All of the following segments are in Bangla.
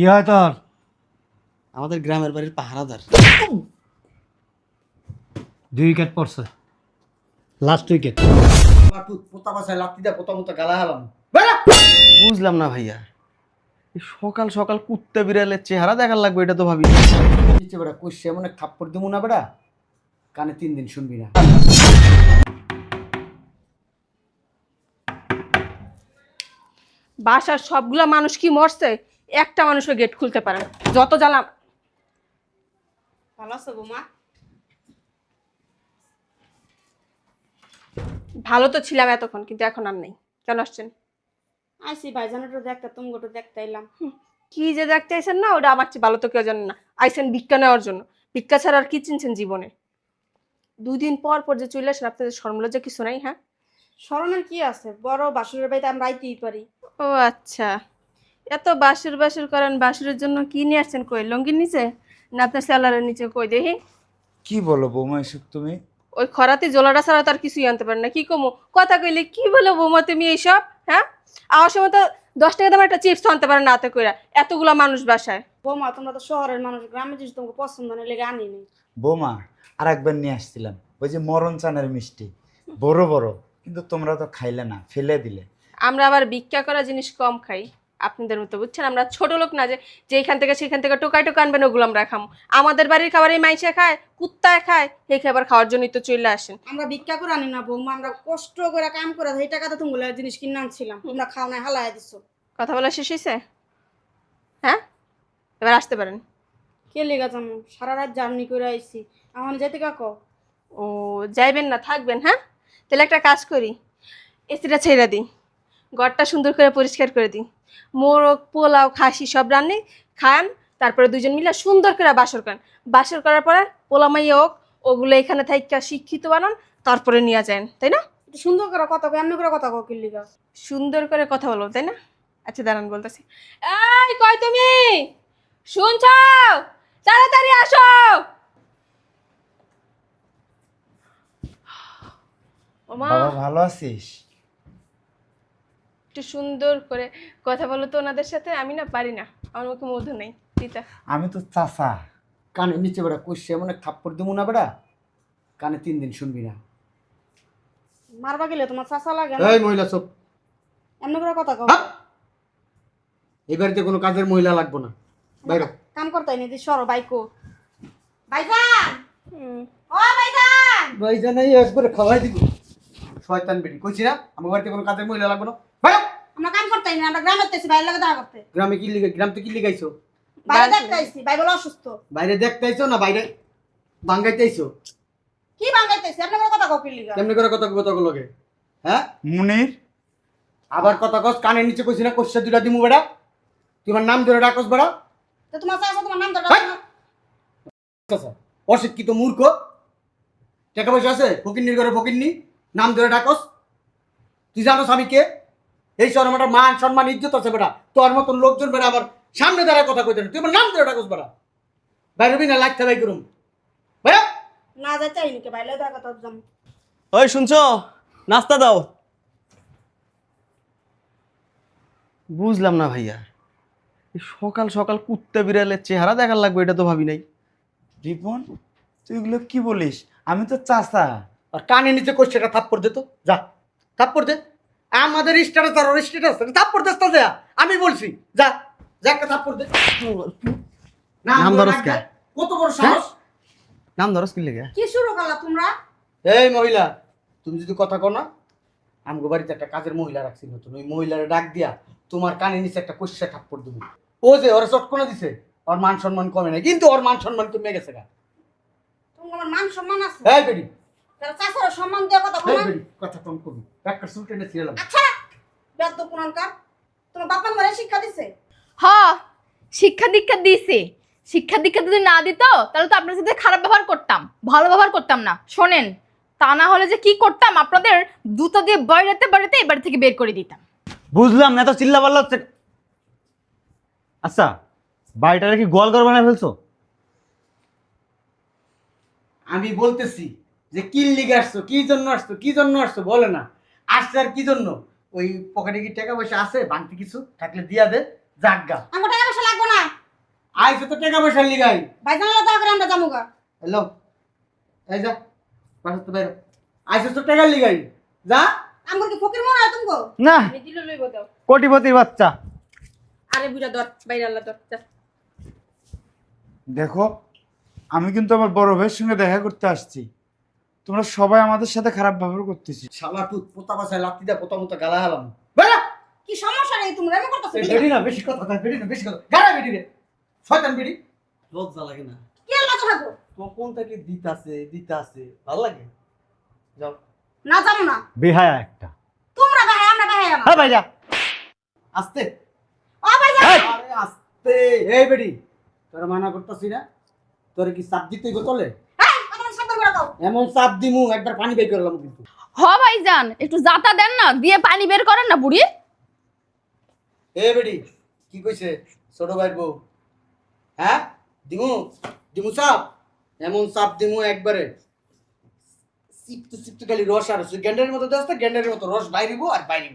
কি হয় তোর? আমাদের গ্রামের বাড়ির পাহারাদার। দুই উইকেট পড়ছে। লাস্ট উইকেট পোতা বাসায় লাত্তি দেয় পোতা মতো গালা হালাম। বুঝলাম না ভাইয়া। সকাল সকাল কুত্তা বিড়ালের চেহারা দেখার লাগবে এটা তো ভাবি। নিচে বেড়া কষছে এমন এক থাপ্পড় দিমু না বেড়া কানে তিন দিন শুনবি না। বাসার সবগুলা মানুষ কি মরছে? একটা মানুষও গেট খুলতে পারে না। যত জ্বালাম ভালো আছো বৌমা? ভালো তো ছিলাম এতক্ষণ কিন্তু এখন আর নেই। কেন আসছেন? আইসি ভাইজানটা দেখতে তুমি গোটা দেখতে এলাম। কি যে দেখতে আইসেন না ওটা আমার চেয়ে ভালো তো কেউ জানেন না। আইসেন ভিক্ষা নেওয়ার জন্য। ভিক্ষা ছাড়া আর কি চিনছেন জীবনে? দুদিন পর পর যে চলে আসেন আপনাদের সরমলজ্জা কিছু নাই হ্যাঁ? স্মরণের কি আছে? বড় বাসুরের বাড়িতে আমরা আইতেই পারি। ও আচ্ছা। এত বাসুর বাসুর করেন বাসুরের জন্য কি নিয়ে আসছেন কই? লঙ্গির নিচে? না আপনার স্যালারের নিচে? কই দেখি। কি বলো বৌমা এসব তুমি? ওই খরাতে জলাটা ছাড়া তো আর কিছুই আনতে পারেন না। কি কমো? কথা কইলে কি বলো বৌমা তুমি এইসব? হ্যাঁ? আমার সময় তো দশ টাকা দামের একটা চিপস আনতে পারেন না হাতে কইরা। এতগুলা মানুষ বাসায়। বৌমা তোমরা তো শহরের মানুষ গ্রামের জিনিস তোমাকে পছন্দ না লেগে আনি নি বৌমা আর একবার নিয়ে আসছিলাম। ওই যে মরণ চানের মিষ্টি। বড় বড়। কিন্তু তোমরা তো খাইলে না ফেলে দিলে। আমরা আবার ভিক্ষা করা জিনিস কম খাই। আপনাদের মতো বুঝছেন? আমরা ছোট লোক না যে যে এখান থেকে সেখান থেকে টোকাই টোকা আনবেন ওগুলো আমরা খামো। আমাদের বাড়ির খাবার এই মাইসে খায় কুত্তায় খায় এই খাবার খাওয়ার জন্যই তো চলে আসেন। আমরা ভিক্ষা করে আনি না বৌমা আমরা কষ্ট করে কাম করে এই টাকা টাকাতে তুমি জিনিস কিনে আনছিলাম। তোমরা খাও না হালাই দিছো। কথা বলা শেষ হয়েছে হ্যাঁ? এবার আসতে পারেন। কে লেগে যাব সারা রাত জার্নি করে আইছি। এখন যেতে কাকো ও যাইবেন না থাকবেন হ্যাঁ? তাহলে একটা কাজ করি। এসিটা ছেড়ে দিই। ঘরটা সুন্দর করে পরিষ্কার করে দিই। মোরগ পোলাও খাসি সব রান্নি খান তারপরে দুজন মিলে সুন্দর করে বাসর করেন। বাসর করার পরে পোলা মাইয়া হোক ওগুলো এখানে থাইকা শিক্ষিত বানান তারপরে নিয়ে যান তাই না? একটু সুন্দর করে কথা কো এমনি করে কথা কো সুন্দর করে কথা বলব তাই না? আচ্ছা দাঁড়ান বলতেছি। এই কই তুমি? শুনছ? তাড়াতাড়ি আসো! ভালো আছিস? একটু সুন্দর করে কথা বলো তো ওনাদের সাথে। আমি না পারি না। আমার মুখে মধু নেই। তিতা আমি তো চাচা। কানে নিচে বেড়া কষছে এমন এক থাপ্পড় দেবো না বেড়া। কানে তিন দিন শুনবি না। মারবা গেলে তোমার চাষা লাগে না? এই মহিলা সব এমনি করে কথা কো হাপ! এই বাড়িতে কোনো কাজের মহিলা লাগবো না। বাইরে। কাম করতে নি সরো বাইকো। বাইজান হুম। ও বাইজান ভাইজান এই একবারে খাওয়াই দিব। শয়তান বেটি কইছি না আমার বাড়িতে কোনো কাজের মহিলা লাগবো না। আমরা কাম করতে না আমরা গ্রামে তেছি বাইরে লাগে দেখা করতে। গ্রামে কি লিগে গ্রাম থেকে কি লিগাইছো বাইরে দেখতে ভাই বলে অসুস্থ। বাইরে না বাইরে কি বাঙ্গাইতেছি আপনি করে কথা কও কি লিগা? কেমনি করে কথা কথা লগে? হ্যাঁ? মুনির? আবার কথা কস কানের নিচে কইছি না কষছে দুটা দিমু বেড়া। তোমার নাম ধরে ডাকস বেড়া। তো তোমার চাষা তোমার নাম অশিক্ষিত মূর্খ। টাকা পয়সা আছে? ফকিন্নির ঘরে ফকিন্নি। নাম ধরে ডাকস। তুই জানো আমি কে? এই শহরে আমার মান সম্মান ইজ্জত আছে বেটা। তোর মতন লোকজন বেড়া আমার সামনে দাঁড়ায় কথা কইতে তুই আমার নাম ধরে ডাকস বেড়া বাইরে বিনা লাগতে বাই করুম। ভাইয়া? না যাই চাই নাকি বাইরে দেখা কথা যাম ওই শুনছো? নাস্তা দাও। বুঝলাম না ভাইয়া। সকাল সকাল কুত্তা বিড়ালের চেহারা দেখার লাগবে এটা তো ভাবি নাই। রিপন তুই এগুলো কি বলিস? আমি তো চাচা। আর কানে নিচে কষছে একটা থাপ্পড় দে তো। যা থাপ্পড় দে। আমাদের স্ট্যাটাস আর ওর স্ট্যাটাস থাপ্পড় দে যা। আমি বলছি যা যা একটা থাপ্পড় দে। নাম ধরস কে? কত বড় সাহস? নাম ধরস কি লেগে? কি শুরু করলা তোমরা? এই মহিলা তুমি যদি কথা কও না আমগো বাড়িতে একটা কাজের মহিলা রাখছি নতুন। ওই মহিলারে ডাক দিয়া তোমার কানে নিচে একটা কষা থাপ্পড় দিবি ও যে ওরা চটকনা দিছে ওর মান সম্মান কমে না কিন্তু ওর মান সম্মান কমে গেছে গা। তোমার আমার মান সম্মান আছে? এই বেডি তার চাষার সম্মান দিয়ে কথা এই কথা কম করবি একটা সুট এনে ছিলাম আচ্ছা বেদ পুরানকার তোমার বাপ মা শিক্ষা দিছে? হ শিক্ষা দীক্ষা দিছে শিক্ষা দীক্ষা যদি না দিত তাহলে তো আপনার সাথে খারাপ ব্যবহার করতাম ভালো ব্যবহার করতাম না। শোনেন তা না হলে যে কি করতাম আপনাদের দুটো দিয়ে বাইরেতে বাইরেতে এই বাড়ি থেকে বের করে দিতাম। বুঝলাম না এত চিল্লা পাল্লা হচ্ছে। আচ্ছা বাড়িটারে কি গোয়াল ঘর বানায় ফেলছো? আমি বলতেছি যে কি লিগে আসছো কি জন্য আসছো কি জন্য আসছো বলে না। আসছে আর কি জন্য? ওই পকেটে কি টাকা পয়সা আছে? বাংতি কিছু? থাকলে দিয়া দে জাগা আমার টাকা পয়সা লাগবে না। আইসো তো টাকা পয়সা লিগাই। ভাইজান হলো দয়া করে আমরা যামুগা হ্যালো। এই যা বাসা তো বাইরে। আইসো তো টাকা লিগাই। যা। আমার কি ফকির মনে হয় তুমগো না। আমি দিলে লইব দাও। কোটিপতির বাচ্চা। আরে বুড়া দর বাইরে আল্লাহ দর দেখো আমি কিন্তু আমার বড় ভাইয়ের সঙ্গে দেখা করতে আসছি। তোমরা সবাই আমাদের সাথে খারাপ ব্যবহার করতেছি। শালা টুত পোতা বাসায় লাত্তি দা পোতা মোতা গালা হালাম। বেড়া! কি সমস্যা নেই তোমরা এমন করতেছো বেড়ি না বেশি কথা কয়, বেড়ি না বেশি কথা। গাড়া বেড়ি রে। শয়তান বেড়ি। লজ্জা লাগে না। কি আল্লাহ থাকো তো কোন থেকে দিতাছে দিতাছে? ভালো লাগে? যাও। না যাব না। বেহায়া একটা। তোমরা ভাই আমরা ভাই আমার হ্যাঁ ভাইয়া আস্তে। ও ভাইজান আরে আস্তে। এই বেড়ি তোরা মানা করতেছি না। তোরে কি চাপ দিতে গোতলে এই আমার সাবধান করে দাও এমন চাপ দিমু একবার পানি বের করলাম কিন্তু। হ ভাইজান একটু জাতা দেন না দিয়ে পানি বের করেন না বুড়ি। এ বেড়ি কি কইছে ছোট ভাই বউ? হ্যাঁ? দিমু দিমু চাপ? এমন চাপ দিমু একবারে। সিপতে সিপতে খালি রস আর গ্যান্ডারের মতো দেওয়া গ্যান্ডারের মতো রস বাইরিব আর বাইরিব।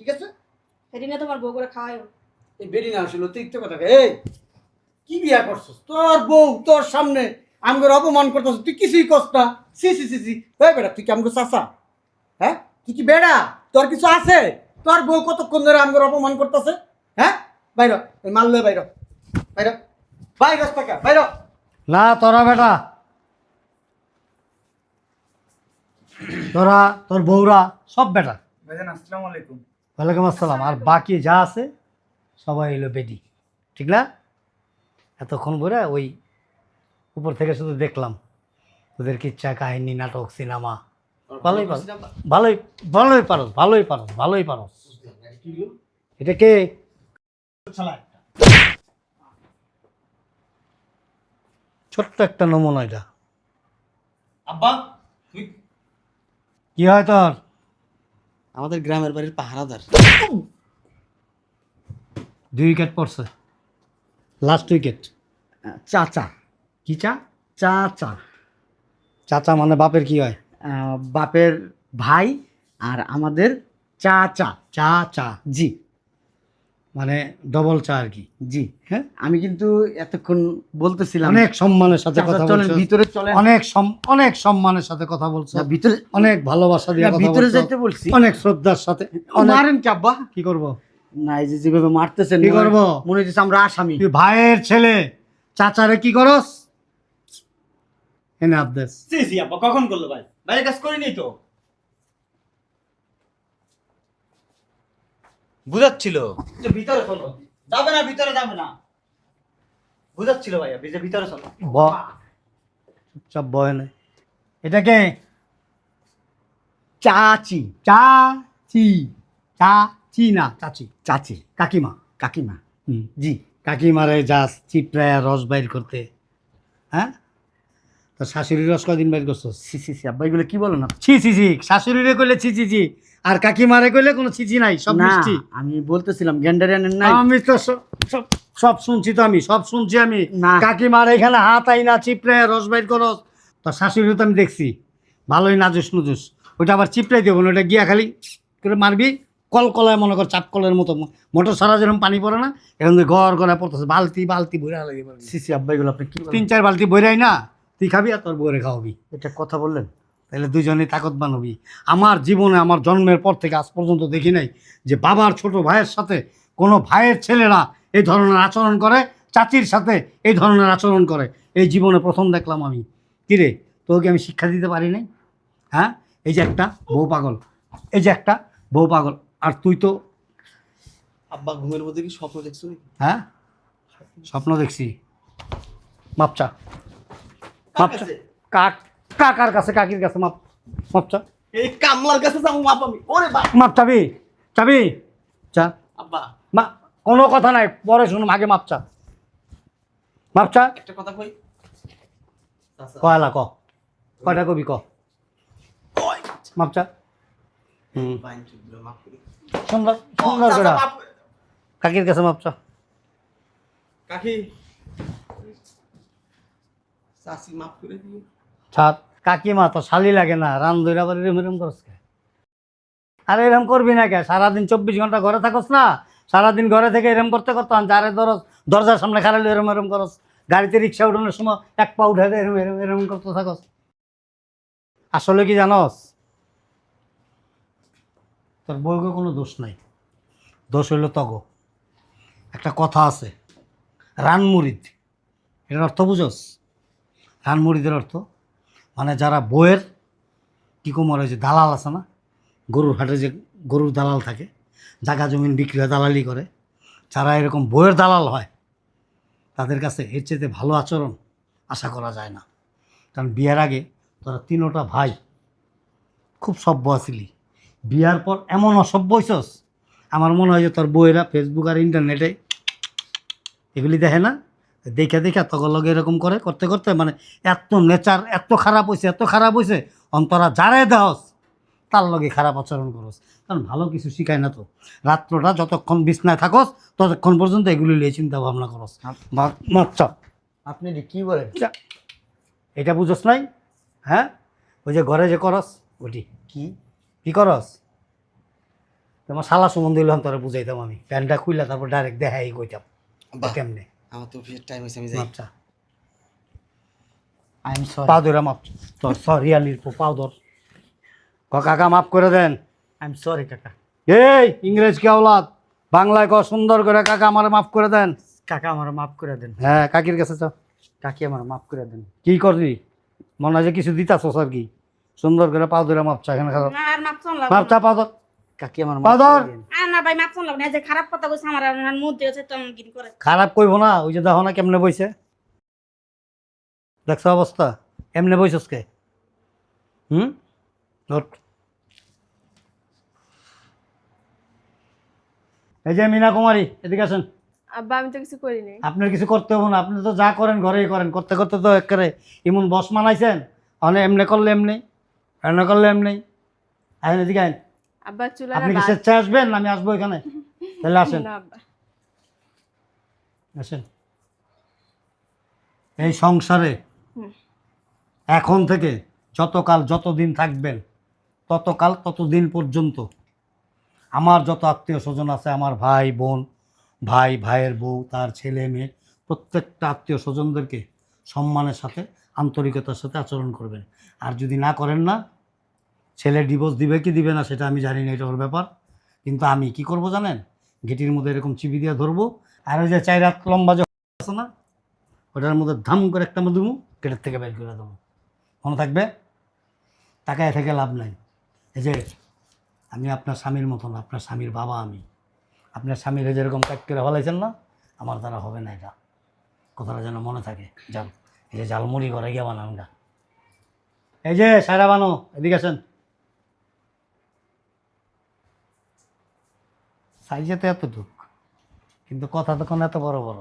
ঠিক আছে? সেদিনে তোমার বউ করে খাওয়াইও এই বেরি না আসলে অতিরিক্ত কথা। এই কি বিয়া করছস? তোর বউ তোর সামনে আমগর অপমান করতেছ তুই কিছুই না। সি সি সি সি এই বেটা তুই কি আমগো চাচা? হ্যাঁ? তুই কি বেড়া? তোর কিছু আছে? তোর বউ কতক্ষণ ধরে আমগর অপমান করতেছে? হ্যাঁ? বাইর মারলে বাইর বাইর বাইর টাকা বাইর না তোরা বেটা। তোরা তোর বউরা সব বেটা। ভাইজান আসসালামু আলাইকুম। ওয়ালাইকুম আসসালাম। আর বাকি যা আছে সবাই এলো বেদি। ঠিক না? এতক্ষণ ধরে ওই উপর থেকে শুধু দেখলাম। তোদের কিচ্ছা কাহিনী নাটক সিনেমা? ভালোই পারো। ভালোই ভালোই পারো ভালোই পারো ভালোই পারো। এটা কে ছোট্ট একটা নমুনা এটা। আব্বা কি হয় তোর? আমাদের গ্রামের বাড়ির পাহারাদার। দুই উইকেট পড়ছে। লাস্ট উইকেট চাচা। কি চা? চাচা। চাচা মানে বাপের কি হয়? বাপের ভাই আর আমাদের চাচা। চা চা জি। মানে ডবল চা আর কি? জি। হ্যাঁ? আমি কিন্তু এতক্ষণ বলতেছিলাম। অনেক সম্মানের সাথে কথা বলছো। ভিতরে চলেন। অনেক সম- অনেক সম্মানের সাথে কথা বলছো। ভিতরে অনেক ভালোবাসা দিয়ে কথা ভিতরে বলছো। যাইতে বলছি। অনেক শ্রদ্ধার সাথে। মারেন কি আব্বা? কি করব? না এই যে যেভাবে মারতেছেন কি করব? মনে হচ্ছে আমরা আসামি। তুই ভাইয়ের ছেলে। চাচারে কি করস? এনে আবদেশ সি সি আব্বা কখন করল ভাই? ভাইয়ের কাজ করিনি তো। বুঝাচ্ছিল। ভিতরে চলো। যাবে না ভিতরে যাবে না। বুঝাচ্ছিল ভাইয়া বিজে ভিতরে চলো। ব। চুপচাপ বয় না এটা কে? চাচি। চাচি। চাচি না। চাচি। চাচি। কাকিমা। কাকিমা। হুম। জি। কাকিমারে যাস চিপড়ায় রস বাইর করতে। হ্যাঁ? তো শাশুড়ির রস কদিন বাইর সি সি আব্বা এগুলো কি বলো না? ছি ছি ছি শাশুড়িরে কইলে ছি ছি ছি আর কাকিমারে কইলে কোনো ছিচি নাই সব না মিষ্টি। আমি বলতেছিলাম গ্যান্ডারিয়ানের নাই। আমি তো সব- সব সব শুনছি তো আমি সব শুনছি আমি। না। কাকিমার এখানে হাত আই না চিপড়ে রস বাইর করস। তো শাশুড়ি তো আমি দেখছি ভালোই নাজুস নুজুস। ওইটা আবার চিপড়াই দেবো না ওটা গিয়া খালি করে মারবি কল কলায় মনে কর চাপ কলের মতো। মোটর সারা যেরকম পানি পড়ে না এখন ঘর গড়ায় পড়তেছে বালতি বালতি বইরা লাগে সি সি আব্বা এগুলো আপনি কি বলেন? তিন চার বালতি বইরাই না তুই খাবি আর তোর বউরে খাওয়াবি। এটা কথা বললেন? তাহলে দুজনেই তাকত হবি আমার জীবনে আমার জন্মের পর থেকে আজ পর্যন্ত দেখি নাই যে বাবার ছোট ভাইয়ের সাথে কোনো ভাইয়ের ছেলেরা এই ধরনের আচরণ করে চাচির সাথে এই ধরনের আচরণ করে। এই জীবনে প্রথম দেখলাম আমি। কিরে তোকে আমি শিক্ষা দিতে পারি নাই? হ্যাঁ? এই যে একটা বউ পাগল। এই যে একটা বউ পাগল। আর তুই তো আব্বা ঘুমের মধ্যে কি স্বপ্ন দেখছ হ্যাঁ? স্বপ্ন দেখছি। মাপচা। মাপচা কাক কাকার কাছে কাকির কাছে মাপ মাপচা এই কামলার কাছে যাব মাপ আমি। ওরে বা মাপ চাবি চাবি। চা। আব্বা। মা কোনো কথা নাই পরে শুনুন আগে মাপ চা। মাপ চা। একটা কথা কই? কয়লা ক? কয়টা কবি ক? কয়? মাপ চা। হুম। সুন্দর সুন্দর। কাকির কাছে মাপ চা। কাকি। চাচি মাফ করে দিও। ছাদ কাকিমা তো শালি লাগে না, রান দইরা বাড়ি এরম এরম করস কে? আরে এরম করবি না কে? সারাদিন চব্বিশ ঘণ্টা ঘরে থাকস না? সারাদিন ঘরে থেকে এরম করতে করতে যারে ধরো দরজার সামনে খারাপ এরম এরম করস, গাড়িতে রিক্সা উঠানোর সময় এক পা উঠে এরম এরম এরম করতে থাকস। আসলে কি জানস? তোর বউকে কোনো দোষ নাই। দোষ হইল তগ। একটা কথা আছে, রান রানমুরিদ এটার অর্থ বুঝোস? রানমুরিদের অর্থ মানে যারা বইয়ের কী কুমার যে দালাল আছে না, গরুর হাটে যে গরুর দালাল থাকে জায়গা জমিন বিক্রি হয়, দালালি করে, যারা এরকম বইয়ের দালাল হয়, তাদের কাছে এর চেয়ে ভালো আচরণ আশা করা যায় না। কারণ বিয়ের আগে তোরা তিনোটা ভাই, খুব সভ্য আছিলি। বিয়ার পর এমন অসভ্য হইছস, আমার মনে হয় যে তোর বইয়েরা ফেসবুক আর ইন্টারনেটে এগুলি দেখে না? দেখে দেখে তখন লগে এরকম করে করতে করতে মানে এত নেচার এত খারাপ হয়েছে এত খারাপ হয়েছে অন্তরা যারে দেহস তার লগে খারাপ আচরণ করস। কারণ ভালো কিছু শিখায় না তো। রাত্রটা যতক্ষণ বিছনায় থাকস ততক্ষণ পর্যন্ত এগুলি নিয়ে চিন্তা ভাবনা করস মাচ্ছা আপনি কি বলেন? এটা বুঝোস নাই? হ্যাঁ? ওই যে ঘরে যে করস ওটি। কি? কি করস? তোমার শালা সম্বন্ধ হইলে তোরা বুঝাইতাম আমি। প্যান্টটা খুললে তারপর ডাইরেক্ট দেখাই কইতাম। কেমনে? আমার তো বিয়ের টাইম হয়েছে আমি যাই। আচ্ছা। আই এম সরি পা ধরে মাপ। তোর সরি আলির পাও ধর। ক কাকা মাফ করে দেন। আই এম সরি কাকা। এই ইংরেজ কে আওলাদ? বাংলায় ক সুন্দর করে কাকা আমার মাফ করে দেন। কাকা আমার মাফ করে দেন। হ্যাঁ কাকির কাছে চ। কাকি আমার মাফ করে দেন। কি করবি? মনে হয় যে কিছু দিতাছস আর কি। সুন্দর করে পাও ধরে মাপ চা এখানে আর মাপ চা পাও ধর। কাকি আমার না ভাই মাপ না যে খারাপ কথা কইছে আমার আর মধ্যে হচ্ছে তো গিরি করে। খারাপ কইব না ওই যে দেখো না কেমনে বইছে। দেখছ অবস্থা? এমনে বইছস কে? হুম। এই যে মিনা কুমারী এদিকে আসেন। আব্বা আমি তো কিছু করিনি আপনার কিছু করতে হবে না আপনি তো যা করেন ঘরেই করেন করতে করতে তো একেবারে ইমন বস মানাইছেন। অনে এমনি করলে এমনি এমনি করলে এমনি। আসেন এদিকে আইন আব্বা চুলা আপনি কি স্বেচ্ছায় আসবেন? আমি আসব এখানে। তাহলে আসেন। না আব্বা। আসেন। এই সংসারে এখন থেকে যতকাল যতদিন থাকবেন ততকাল ততদিন পর্যন্ত আমার যত আত্মীয় স্বজন আছে আমার ভাই বোন ভাই ভাইয়ের বউ তার ছেলে মেয়ে প্রত্যেকটা আত্মীয় স্বজনদেরকে সম্মানের সাথে আন্তরিকতার সাথে আচরণ করবেন। আর যদি না করেন না ছেলে ডিভোর্স দিবে কি দিবে না সেটা আমি জানি না, এটা ওর ব্যাপার। কিন্তু আমি কি করব জানেন? গেটির মধ্যে এরকম চিবি দিয়ে ধরবো, আর ওই যে চাই রাত লম্বা যে আছে না, ওটার মধ্যে ধাম করে একটা মধ্যে গেটের থেকে বের করে দেবো। মনে থাকবে? তাকায় থেকে লাভ নাই। এই যে আমি আপনার স্বামীর মতন, আপনার স্বামীর বাবা আমি। আপনার স্বামীর যেরকম কাট করে ফলাইছেন না, আমার দ্বারা হবে না এটা। কথাটা যেন মনে থাকে যান এই যে জালমুড়ি করে গিয়ে বানান গা। এই যে সারা বানো, এদিকে আসেন। সাইজে তো এতটুক কিন্তু কথা তখন এত বড় বড়।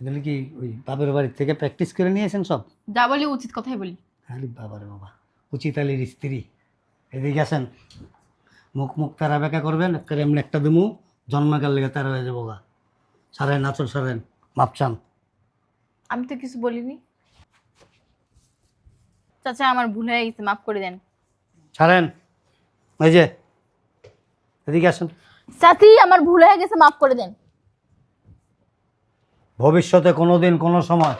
এগুলো কি ওই বাপের বাড়ির থেকে প্র্যাকটিস করে নিয়েছেন সব? যা বলি উচিত কথাই বলি। আরে বাবারে বাবা উচিত আলীর স্ত্রী। এদিকে আসেন। মুখ মুখ তারা বেকা করবেন একটা এমনি একটা দিমু জন্মকাল লেগে তারা হয়ে যাব গা। সারেন নাচল সারেন মাপচান আমি তো কিছু বলিনি। চাচা আমার ভুল হয়ে গেছে মাফ করে দেন। ছাড়েন এই যে এদিকে আসেন। চাচি আমার ভুল হয়ে গেছে, মাফ করে দেন। ভবিষ্যতে কোনো দিন কোনো সময়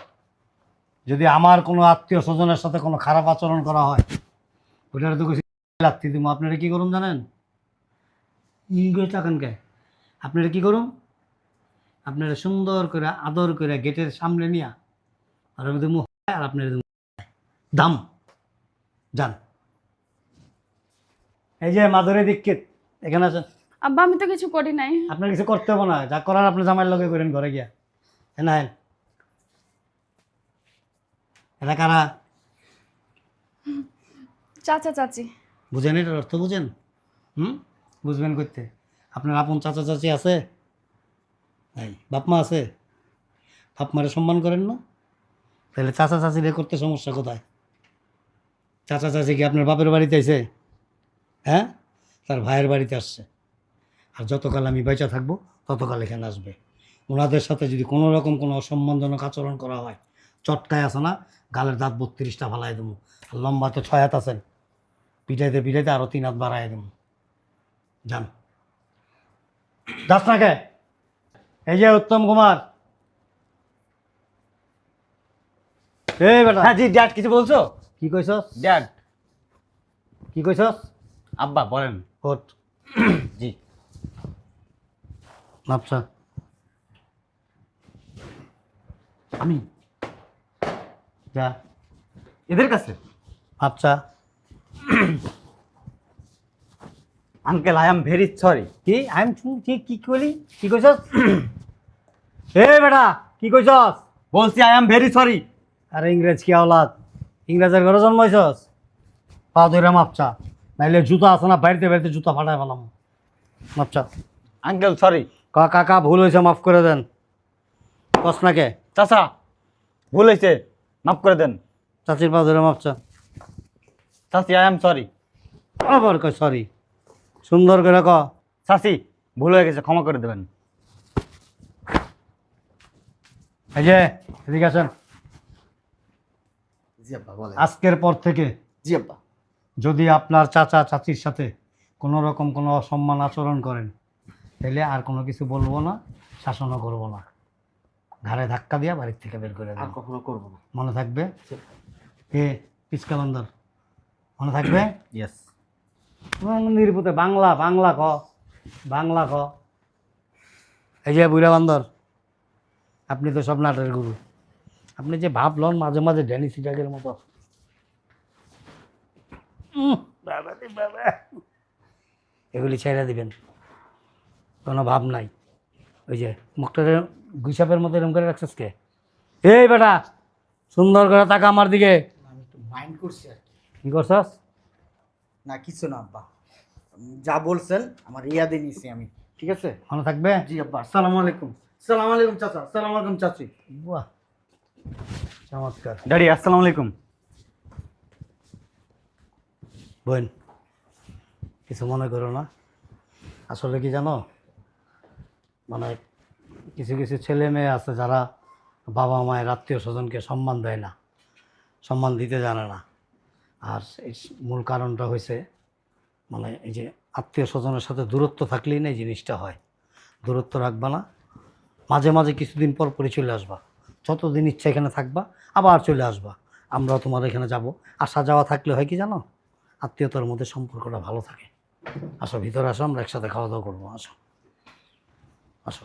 যদি আমার কোনো আত্মীয় স্বজনের সাথে কোনো খারাপ আচরণ করা হয় ওটার তো কিছু দিব। আপনারা কি করুন জানেন? ইঙ্গে টাকান কে? আপনারা কি করুন? আপনারা সুন্দর করে, আদর করে গেটের সামনে নিয়া, আর আমি দেবো আর আপনারা দাম। যান। এই যে মাধুরী দীক্ষিত, এখানে আছেন আব্বা আমি তো কিছু করি নাই। আপনার কিছু করতে হবে না। যা করার আপনি জামাইয়ের লগে করেন ঘরে গিয়া। হ্যাঁ না এটা কারা? চাচা চাচি। বুঝেন এটার অর্থ বুঝেন? হুম? বুঝবেন করতে আপনার আপন চাচা চাচি আছে? নাই বাপ মা আছে? বাপ মারে সম্মান করেন না? তাহলে চাচা চাচিরে করতে সমস্যা কোথায়? চাচা চাচি কি আপনার বাপের বাড়িতে আছে হ্যাঁ? তার ভাইয়ের বাড়িতে আসছে। আর যতকাল আমি বেঁচে থাকব ততকাল এখানে আসবে। ওনাদের সাথে যদি কোনো রকম কোনো অসম্মানজনক আচরণ করা হয় চটকায় আসে না গালের দাঁত বত্রিশটা ফালাই দেবো। আর লম্বা তো ছয় হাত আছেন পিঠাইতে পিঠাইতে আরও তিন হাত বাড়াই দেবো। যান। যাস না কে? এই যে উত্তম কুমার। এই বেটা। হ্যাঁ জি ড্যাড কিছু বলছো? কি কইছস? ড্যাড। কি কইছস? আব্বা বলেন। ওঠ। জি। মাপসা আমি? যা। এদের কাছে? মাপসা uncle I am very sorry কি? আই এম কি কি কইলি? কি কইছস? এই বেটা কি কইছস? বলছি আই এম ভেরি সরি আরে ইংরেজ কি আওলাদ? ইংরেজের ঘরে জন্মাইছস? পা ধরে মাপচা নাইলে জুতা আছে না বাড়িতে বাড়িতে জুতা ফাটাই ফেলাম। মাপচা আঙ্কেল সরি কাকা ভুল হয়েছে মাফ করে দেন। কস না চাচা ভুল হয়েছে মাফ করে দেন। চাচির পা ধরে মাপচা চাচি আই এম সরি আবার কয় সরি সুন্দর করে ক। চাচি ভুল হয়ে গেছে ক্ষমা করে দেবেন। এই যে এদিকে আসেন। জি আব্বা বলেন। আজকের পর থেকে জি আব্বা। যদি আপনার চাচা চাচির সাথে কোনো রকম কোনো অসম্মান আচরণ করেন তাহলে আর কোনো কিছু বলব না শাসনও করব না। ঘাড়ে ধাক্কা দিয়া বাড়ির থেকে বের করে আর কখনো করব না। মনে থাকবে? এ পিসকা বান্দর। মনে থাকবে? ইয়েস নিরুপতে বাংলা বাংলা ক বাংলা ক। এই যে বুড়া বান্দর আপনি তো সব নাটের গুরু। আপনি যে ভাবলন মাঝে মাঝে ড্যানি সিটাকের মতো। উম, বাবা রে বাবা। এগুলি ছেড়ে দিবেন। কোনো ভাব নাই। ওই যে মুখটা গুইসাপের মতো এরকম করে রাখছিস কে? এই বেটা সুন্দর করে তাকা আমার দিকে। আমি একটু মাইন্ড করছি আর কি। কি করছস? না কিছু না আব্বা। যা বলছেন আমার ইয়াদে নিছি আমি। ঠিক আছে মনে থাকবে? জি আব্বা আসসালামু আলাইকুম। সালাম আলাইকুম চাচা। সালাম আলাইকুম চাচি। বাহ চমৎকার। ড্যাডি আসসালামু আলাইকুম। বোন কিছু মনে করো না। আসলে কি জানো? মানে কিছু কিছু ছেলে মেয়ে আছে যারা বাবা মায়ের আত্মীয় স্বজনকে সম্মান দেয় না, সম্মান দিতে জানে না। আর এই মূল কারণটা হয়েছে মানে এই যে আত্মীয় স্বজনের সাথে দূরত্ব থাকলেই না এই জিনিসটা হয়। দূরত্ব রাখবা না, মাঝে মাঝে কিছুদিন পর পরে চলে আসবা। যতদিন ইচ্ছা এখানে থাকবা, আবার চলে আসবা। আমরাও তোমার এখানে যাব। আসা যাওয়া থাকলে হয় কি জানো? আত্মীয়তার মধ্যে সম্পর্কটা ভালো থাকে। আসো, ভিতরে আসো, আমরা একসাথে খাওয়া দাওয়া করব, আসো। আসো।